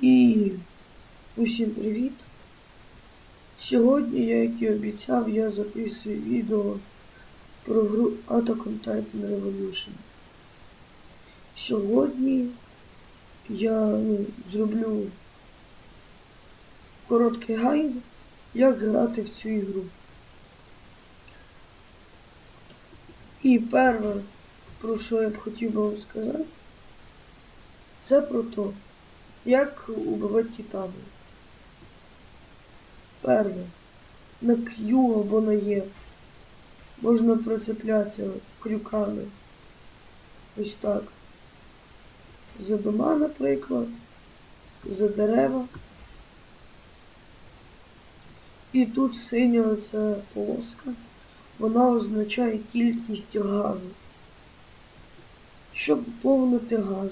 І усім привіт! Сьогодні, як і обіцяв, я записую відео про гру Attack on Titan Revolution. Сьогодні я ну, зроблю короткий гайд, як грати в цю ігру. І перше, про що я б хотів би вам сказати, це про те, як убивати титанів. Перше. На Q або на Е можна прицеплятися крюками. Ось так. За дома, наприклад, за дерева. І тут синя оця полоска, вона означає кількість газу. Щоб поповнити газ,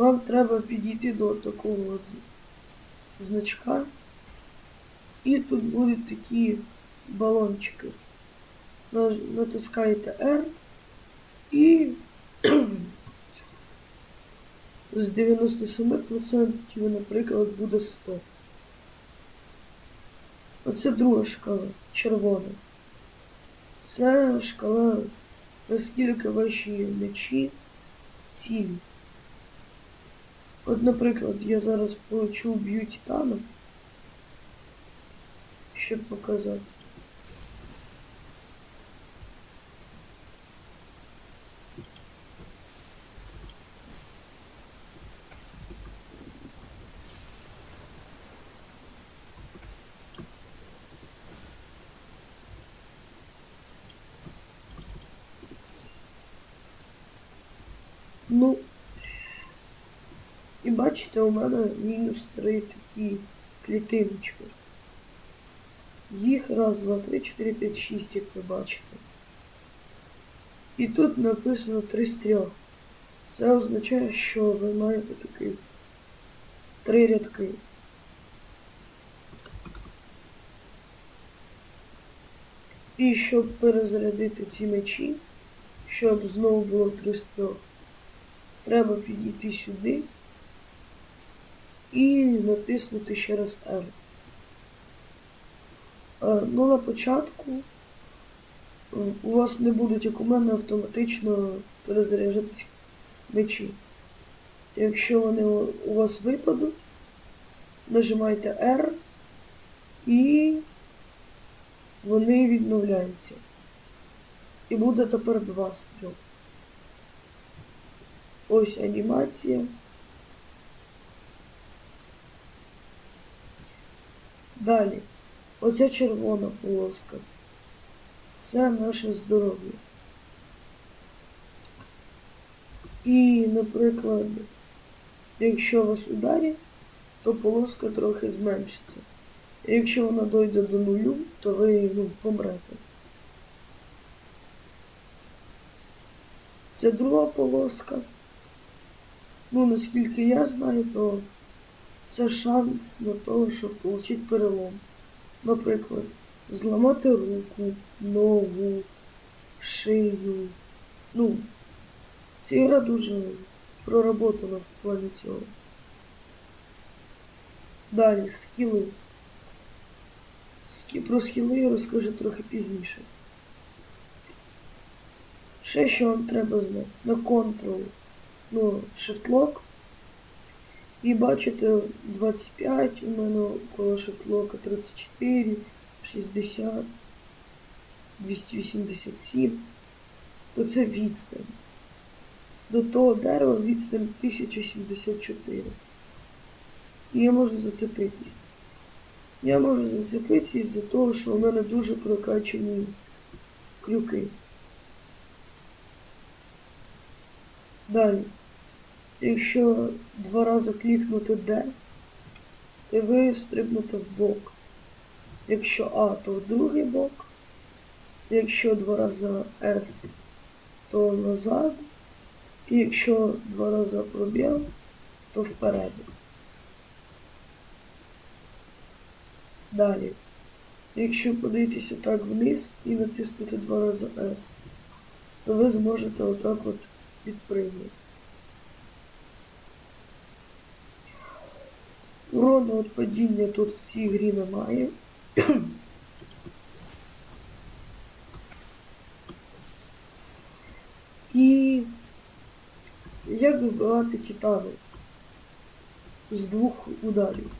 вам треба підійти до такого значка. І тут будуть такі балончики. Натискаєте R і з 97%, наприклад, буде 100. Оце друга шкала, червона. Це шкала, наскільки ваші мечі цілі. От, наприклад, я зараз получу б'ю титана, щоб показати. Ну, бачите, у мене мінус три такі клітиночки. Їх раз, два, три, чотири, п'ять, шість, як ви бачите. І тут написано три з трьох. Це означає, що ви маєте такі три рядки. І щоб перезарядити ці мечі, щоб знову було три з трьох, треба підійти сюди і натиснути ще раз R. Е, Ну, на початку у вас не будуть, як у мене, автоматично перезаряджатись мечі. Якщо вони у вас випадуть, нажимайте R і вони відновляються. І буде тепер два стрілки. Ось анімація. Далі. Оця червона полоска. Це наше здоров'я. І, наприклад, якщо вас ударять, то полоска трохи зменшиться. І якщо вона дойде до нулю, то ви ну, помрете. Це друга полоска. Ну, наскільки я знаю, то це шанс на те, щоб отримати перелом. Наприклад, зламати руку, ногу, шию. Ну, ця гра дуже проработана в плані цього. Далі, скіли. Скі... Про скіли я розкажу трохи пізніше. Ще що вам треба знати. На Ctrl, ну, Shift-Lock. І бачите, 25, у мене коло шифтлока 34, 60, 287, то це відстань. До того дерева відстань 1074. І я можу зацепитись. Я можу зацепитися із-за того, що у мене дуже прокачані крюки. Далі. Якщо два рази клікнути D, то ви стрибнете в бок. Якщо А, то в другий бок. Якщо два рази S, то назад. І якщо два рази пробіг, то вперед. Далі. Якщо подивитися так вниз і натиснути два рази S, то ви зможете отак от підпригнути. Урону від падіння тут в цій грі немає. І як вбивати титану з двох ударів.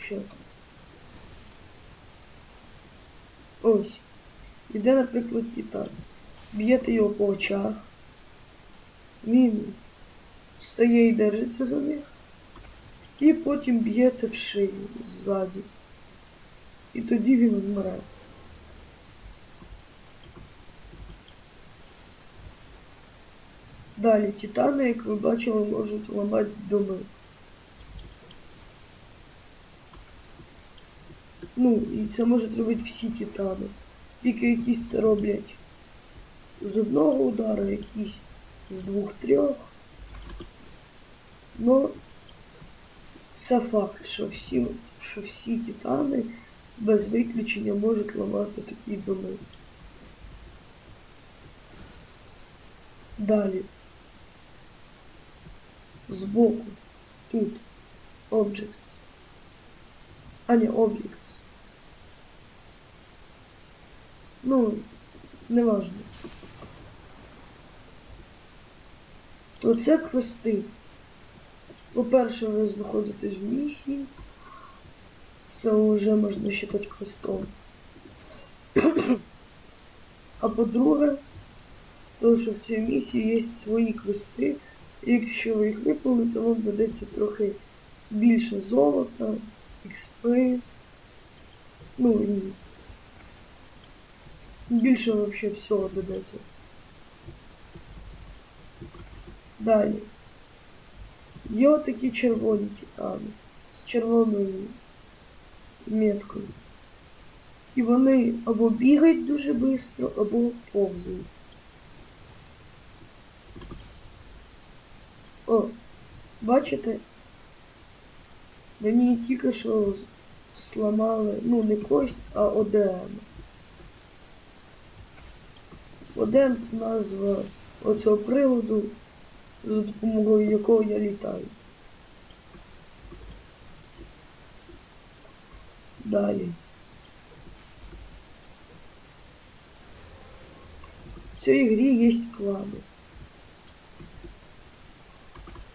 Щас. Ось. Іде, наприклад, титан. Б'єте його по очах. Він стає і держиться за них. І потім б'єте в шию ззаді. І тоді він вмре. Далі титани, як ви бачили, можуть ламати доми. Ну, і це можуть робити всі титани. Тільки якісь це роблять з одного удару, якісь з двох-трьох. Ну, це факт, що всі, що всі титани без виключення можуть ламати такі доми. Далі. Збоку. Тут. Objects. А не Objects. Ну, неважно. То це квести. По-перше, ви знаходитесь в місії. Це вже можна вважати квестом. А по-друге, то що в цій місії є свої квести. І якщо ви їх виповните, то вам дадеться трохи більше золота, експи. Ну і більше взагалі всього додається. Далі. Є отакі червоні титани з червоною меткою. І вони або бігають дуже швидко, або повзають. О, бачите? Мені тільки що сламали, ну не кость, а ОДМ. ОДМ це назва оцього приладу, за допомогою якого я літаю. Далі. В цій грі є клани.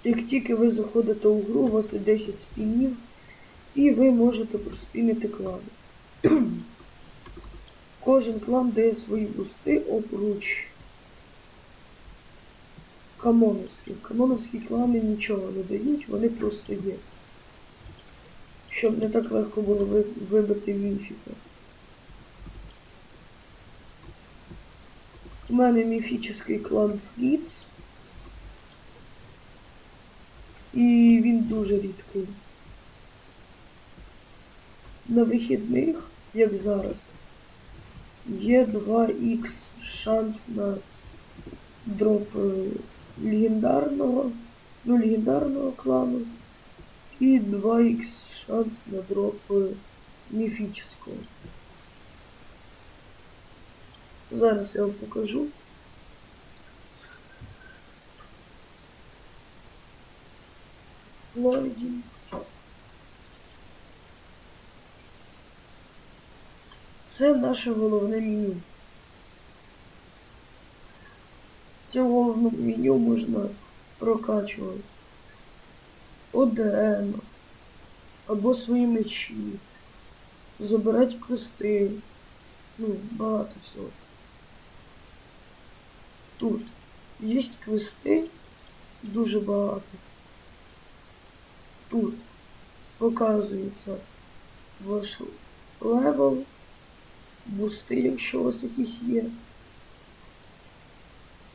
Як тільки ви заходите у гру, у вас є 10 спінів, і ви можете проспінити клани. Кожен клан дає свої бусти обруч. Камоновські. Камоновські клани нічого не дають, вони просто є. Щоб не так легко було вибити міфіка. У мене міфічний клан Фріц. І він дуже рідкий. На вихідних, як зараз, є 2х шанс на дроп е, легендарного, ну, легендарного клану і 2х шанс на дроп е, міфічного. Зараз я вам покажу. Лойдінг. Це наше головне меню. Головному меню можна прокачувати ОДН або свої мечі, забирати квести, ну, багато всього. Тут є квести дуже багато. Тут показується ваш левел, бусти, якщо у вас якісь є.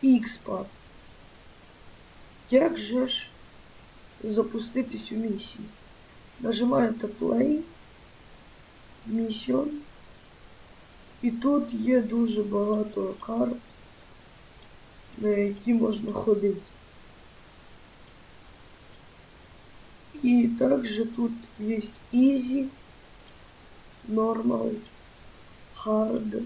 І. Як же ж запустити цю місію? Нажимаєте Play, Mission. І тут є дуже багато карт, на які можна ходити. И также тут есть easy, normal, hard.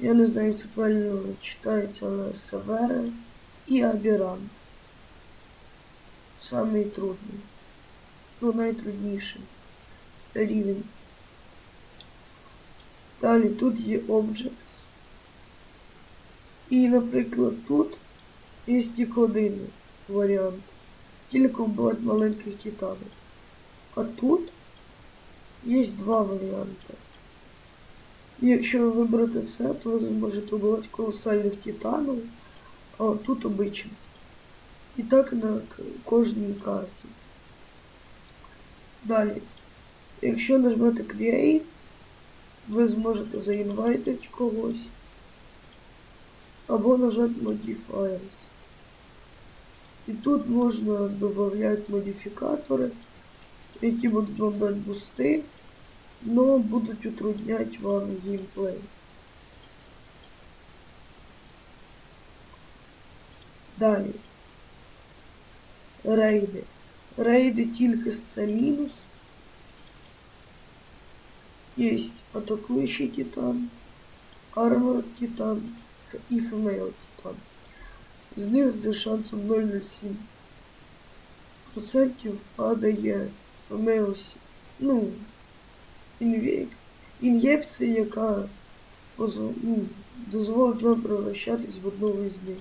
Я не знаю, це правильно читається, але severe і aberrant. самий трудний. Ну, найтрудніший рівень. Далі тут є Objects. І, наприклад, тут є тільки один варіант. Тільки вбивати маленьких титанів. А тут є два варіанти. Якщо ви виберете це, то ви зможете вбивати колосальних титанів, а тут обичні. І так на кожній карті. Далі. Якщо нажмете Create, ви зможете заінвайтити когось. Або нажати Modifiers. І тут можна додати модифікатори, які будуть вам дати бусти, но будуть утрудняти вам геймплей. Далі. Рейди. Рейди тільки це мінус. Є атакуючий титан, армор титан і фемейл титан. З них з шансом 0,07% падає фемейл, ну, ін'єкція, яка ну, дозволить вам превращатись в одного із них.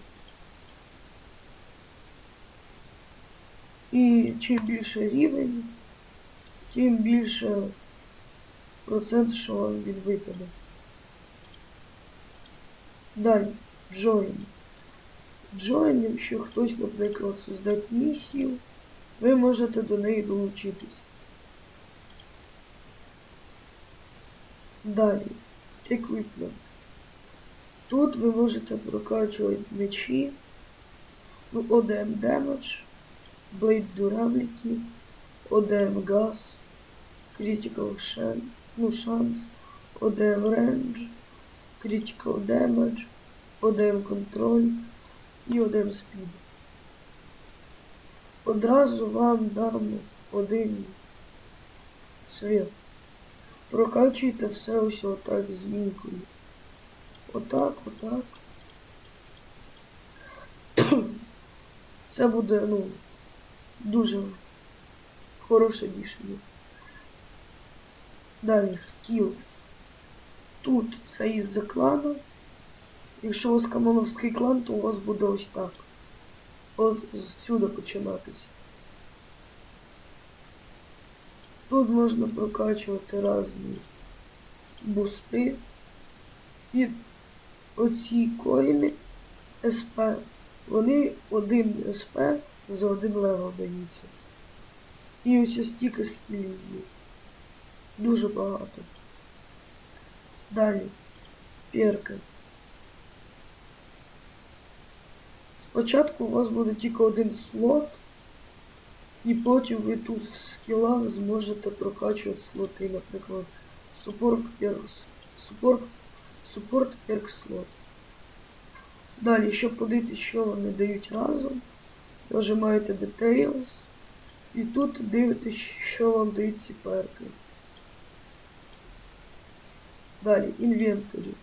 І чим більше рівень, тим більше процент, що вам він випаде. Далі, join. Join, якщо хтось, наприклад, создать місію, ви можете до неї долучитись. Далі, equipment. Тут ви можете прокачувати мечі, ну, ODM Damage, Blade Durability, ODM Gas, Critical Shan, ну, Chance, ODM Range, Critical Damage, ODM Control і ODM Speed. Одразу вам дам один світ. Прокачуйте все ось отак змінкою. Отак, отак. Це буде, ну, дуже хороше рішення. Далі skills. Тут це із-за клану. Якщо у вас камоновський клан, то у вас буде ось так. От зсюди починатись. Тут можна прокачувати різні бусти. І оці коїни СП. Вони один СП за один левел даються. І ось стільки скілів є. Дуже багато. Далі. Перки. Спочатку у вас буде тільки один слот, і потім ви тут в скілах зможете прокачувати слоти, наприклад, support перк, support, support перк слот. Далі, щоб подивитися, що вони дають разом, нажимаєте Details, і тут дивитесь, що вам дають ці перки. Далі, інвентарі.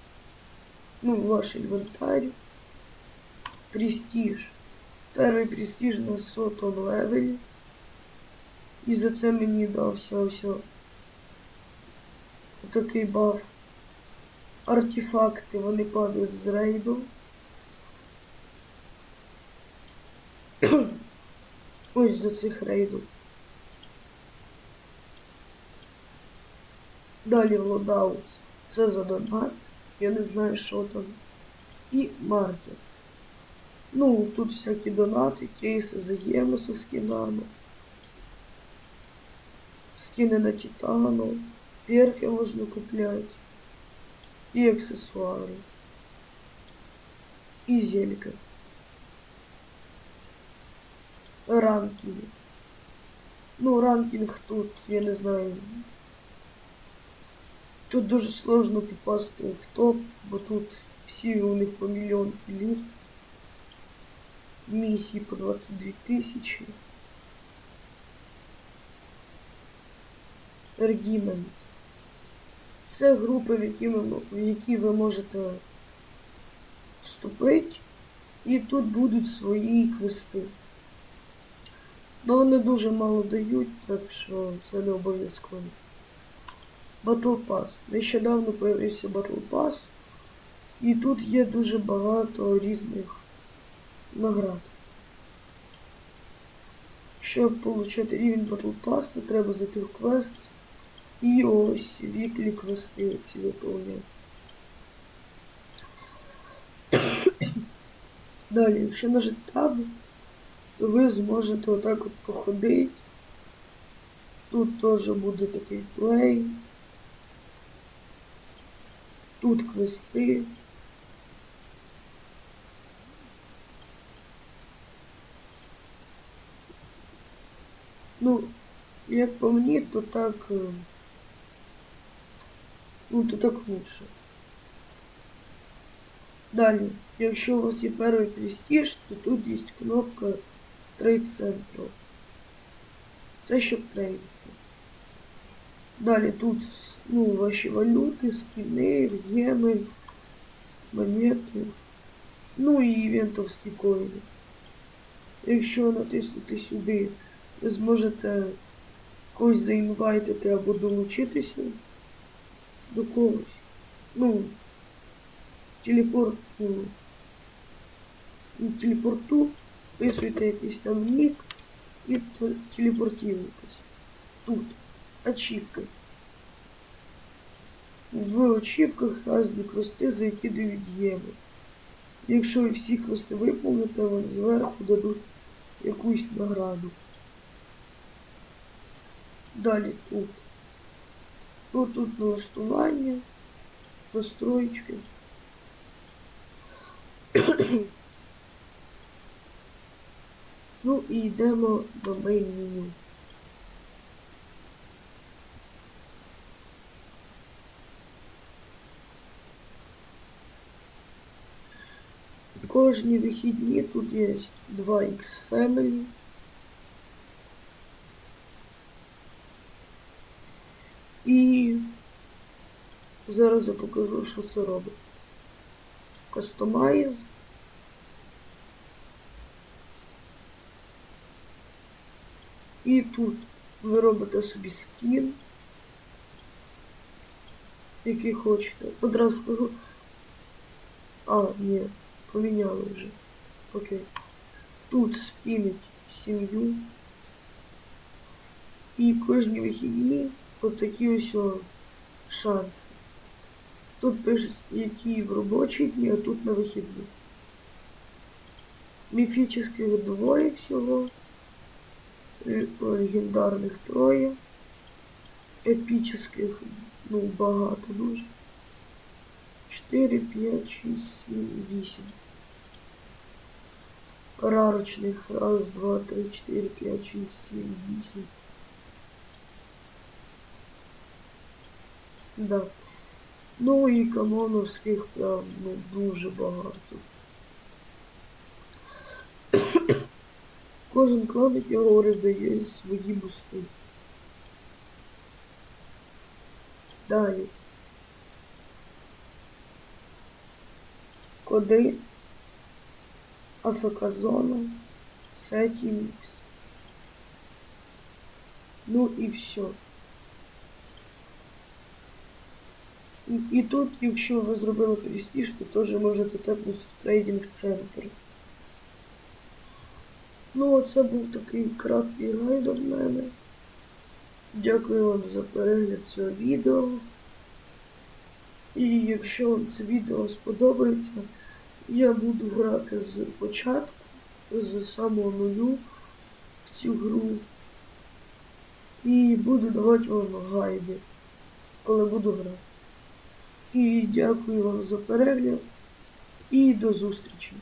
Ну, ваш інвентар. Престиж. Перший престиж на сотому левелі. І за це мені дався ось такий баф. Артефакти, вони падають з рейду. Ось за цих рейдів. Далі лодаутс. Це за донат. Я не знаю, що там. І маркет. Ну, тут всякі донати, кейси за геми со скинами. Скини на титану. Перки можна купляти. І аксесуари. І зелька. Ранкінг. Ну, ранкінг тут, я не знаю. Тут дуже сложно попасти в топ, бо тут всі у них по мільйон кілів. Місії по 22 тисячі. Регімент. Це групи, в які, ви, в які ви можете вступити, і тут будуть свої квести. Ну вони дуже мало дають, так що це не обов'язково. Battle Pass. Нещодавно появився Battle Pass. І тут є дуже багато різних наград. Щоб отримати рівень Battle Pass, треба зайти в квест і ось віклі квести ці виповняти. Далі, якщо нажати Tab, то ви зможете отак от походити. Тут теж буде такий плей. Тут квести. Ну, як по мені, то так. Ну, то так лучше. Далі, якщо у вас є перший престиж, то тут є кнопка Trade Central. Це щоб трейдиться. Далі тут ну, ваші валюти, спіни, геми, монети. Ну і івентовські коїни. Якщо натиснути сюди, ви зможете когось заінвайтити або долучитися до когось. Ну, телепорт, ну, телепорту, вписуєте якийсь там нік і телепортуєтесь. Тут ачівки. В ачівках різні квести, за які дають єми. Якщо ви всі квести виповните, вам зверху дадуть якусь награду. Далі тут. Ну, тут налаштування, настройки. ну і йдемо до мейн меню. Кожні вихідні тут є 2X Family. І зараз я покажу, що це робить. Customize. І тут ви робите собі скін, який хочете. Одразу скажу. А, ні, поміняли вже. Окей. Тут спінить сім'ю. І кожні вихідні отакі ось о шанси. Тут пишуть, які в робочі дні, а тут на вихідні. Міфічних двоє всього. Л- Легендарних троє. Епічних, ну, багато дуже. 4, 5, 6, 7, 8. Рарочних. Раз, два, три, 4, 5, 6, 7, 8. Да. Ну і камоновських прям ну, дуже багато. Кожен клан, як я говорив, дає свої бусти. Далі. Коди. АФК зона. Сетімікс. Ну і все. І, тут, якщо ви зробили престиж, то теж можете тепнути в трейдинг-центр. Ну, це був такий краткий гайд від мене. Дякую вам за перегляд цього відео. І якщо вам це відео сподобається, я буду грати з початку, з самого нулю в цю гру. І буду давати вам гайди, коли буду грати. І дякую вам за перегляд і до зустрічі.